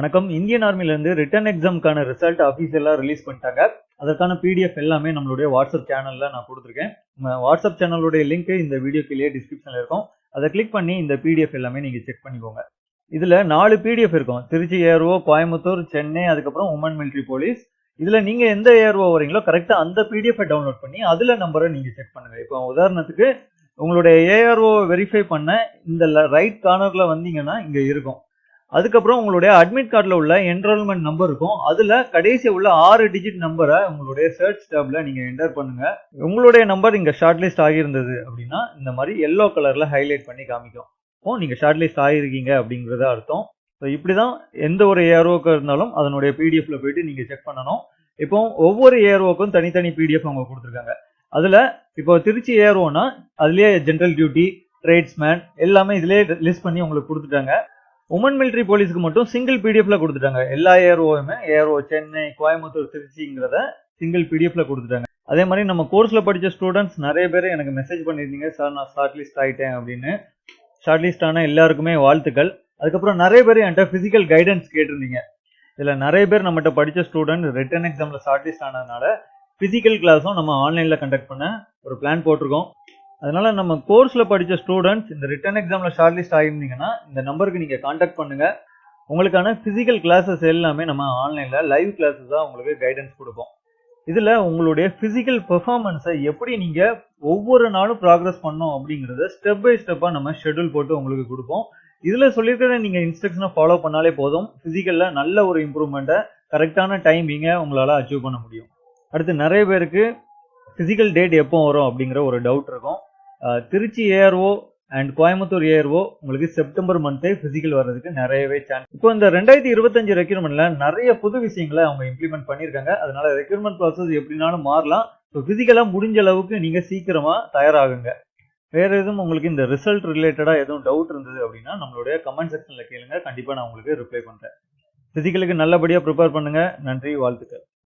வணக்கம். இந்தியன் ஆர்மிலேருந்து ரிட்டர்ன் எக்ஸாம்க்கான ரிசல்ட் அஃபீஷியலா ரிலீஸ் பண்ணிட்டாங்க. அதற்கான பிடிஎஃப் எல்லாமே நம்மளுடைய வாட்ஸ்அப் சேனலில் நான் கொடுத்துருக்கேன். வாட்ஸ்அப் சேனலுடைய லிங்க் இந்த வீடியோ கீழே டிஸ்கிரிப்ஷனில் இருக்கும். அதை கிளிக் பண்ணி இந்த பிடிஎஃப் எல்லாமே நீங்கள் செக் பண்ணிக்கோங்க. இதில் நாலு பிடிஎஃப் இருக்கும். திருச்சி ஏர்வோ கோயம்புத்தூர் சென்னை அதுக்கப்புறம் உமன் மிலிட்ரி போலீஸ் இதில் நீங்கள் எந்த ஏர்வோ வரீங்களோ கரெக்டாக அந்த பிடிஎஃப் டவுன்லோட் பண்ணி அதில் நம்பரை நீங்கள் செக் பண்ணுங்கள் இப்போ உதாரணத்துக்கு உங்களுடைய ஏஆர்ஓ வெரிஃபை பண்ண இந்த ரைட் கார்னரில் வந்தீங்கன்னா இங்கே இருக்கும். அதுக்கப்புறம் உங்களுடைய அட்மிட் கார்டில் உள்ள என்ரோல்மெண்ட் நம்பர் இருக்கும். அதில் கடைசி உள்ள ஆறு டிஜிட் நம்பரை உங்களுடைய சர்ச் டேபில் நீங்கள் என்டர் பண்ணுங்கள் உங்களுடைய நம்பர் இங்கே ஷார்ட் லிஸ்ட் ஆகியிருந்தது அப்படின்னா இந்த மாதிரி எல்லோ கலரில் ஹைலைட் பண்ணி காமிக்கும். ஓ நீங்கள் ஷார்ட் லிஸ்ட் ஆகிருக்கீங்க அப்படிங்கறத அர்த்தம். ஸோ இப்படி தான் எந்த ஒரு ஏஆர்ஓக்கு இருந்தாலும் அதனுடைய பிடிஎஃப்ல போயிட்டு நீங்கள் செக் பண்ணணும். இப்போ ஒவ்வொரு ஏஆர்ஓக்கும் தனித்தனி பிடிஎஃப் அவங்க கொடுத்துருக்காங்க. அதில் இப்போ திருச்சி ஏஆர்ஓனா அதுலேயே ஜென்ரல் டியூட்டி ட்ரேட்ஸ்மேன் எல்லாமே இதுலேயே லிஸ்ட் பண்ணி உங்களுக்கு கொடுத்துட்டாங்க. உமன் மிலிட்ரி போலீஸ்க்கு மட்டும் சிங்கிள் பிடிஎஃப்ல கொடுத்துட்டாங்க. எல்லா ஏஆர்ஓவுமே ஏஆர்ஓ சென்னை கோயம்புத்தூர் திருச்சிங்கிறத சிங்கிள் பிடிஎஃப்ல கொடுத்துட்டாங்க. அதே மாதிரி நம்ம கோர்ஸ்ல படிச்ச ஸ்டூடெண்ட்ஸ் நிறைய பேர் எனக்கு மெசேஜ் பண்ணியிருந்தீங்க சார் நான் ஷார்ட் லிஸ்ட் ஆயிட்டேன் அப்படின்னு. ஷார்ட் லிஸ்ட் ஆன எல்லாருக்குமே வாழ்த்துக்கள். அதுக்கப்புறம் நிறைய பேர் என்கிட்ட பிசிக்கல் கைடன்ஸ் கேட்டிருந்தீங்க. இதில் நிறைய பேர் நம்மகிட்ட படித்த ஸ்டூடெண்ட் ரிட்டன் எக்ஸாமில் ஷார்ட் லிஸ்ட் ஆனதுனால ஃபிசிக்கல் கிளாஸும் நம்ம ஆன்லைனில் கண்டக்ட் பண்ண ஒரு பிளான் போட்டிருக்கோம். அதனால நம்ம கோர்ஸ்ல படிச்ச ஸ்டூடெண்ட்ஸ் இந்த ரிட்டன் எக்ஸாம்ல ஷார்ட் லிஸ்ட் ஆகிருந்தீங்கன்னா இந்த நம்பருக்கு நீங்க காண்டாக்ட் பண்ணுங்க. உங்களுக்கான பிசிக்கல் கிளாஸஸ் எல்லாமே நம்ம ஆன்லைன்ல லைவ் கிளாஸஸ் தான் உங்களுக்கு கைடன்ஸ் கொடுப்போம். இதுல உங்களுடைய பிசிக்கல் பெர்ஃபார்மன்ஸை எப்படி நீங்க ஒவ்வொரு நாளும் ப்ராக்ரஸ் பண்ணோம் அப்படிங்கறத ஸ்டெப் பை ஸ்டெப்பா நம்ம ஷெட்யூல் போட்டு உங்களுக்கு கொடுப்போம். இதுல சொல்லியிருக்கிற நீங்க இன்ஸ்ட்ரக்ஷனை ஃபாலோ பண்ணாலே போதும். பிசிக்கல்ல நல்ல ஒரு இம்ப்ரூவ்மெண்ட்டை கரெக்டான டைமிங்கை உங்களால அச்சீவ் பண்ண முடியும். அடுத்து நிறைய பேருக்கு பிசிக்கல் டேட் எப்போ வரும் அப்படிங்கிற ஒரு டவுட் இருக்கும். Trichy ARO and Coimbatore ARO உங்களுக்கு செப்டம்பர் மந்தே பிசிக்கல் வர்றதுக்கு நிறையவே சான்ஸ் இப்போ இந்த ரெண்டாயிரத்தி இருபத்தஞ்சு ரெக்யூர்மெண்ட்ல நிறைய புது விஷயங்களை அவங்க இம்ப்ளிமெண்ட் பண்ணியிருக்காங்க. அதனால ரெக்யூர்மெண்ட் ப்ராசஸ் எப்படினாலும் மாறலாம். ஸோ பிசிக்கலாக முடிஞ்ச அளவுக்கு நீங்க சீக்கிரமா தயாராகுங்க. வேற எதுவும் உங்களுக்கு இந்த ரிசல்ட் ரிலேட்டடாக எதுவும் டவுட் இருந்தது அப்படின்னா நம்மளுடைய கமெண்ட் செக்ஷன்ல கேளுங்க. கண்டிப்பா நான் உங்களுக்கு ரிப்ளை பண்றேன். பிசிக்கலுக்கு நல்லபடியாக ப்ரிப்பேர் பண்ணுங்க. நன்றி வாழ்த்துக்கள்.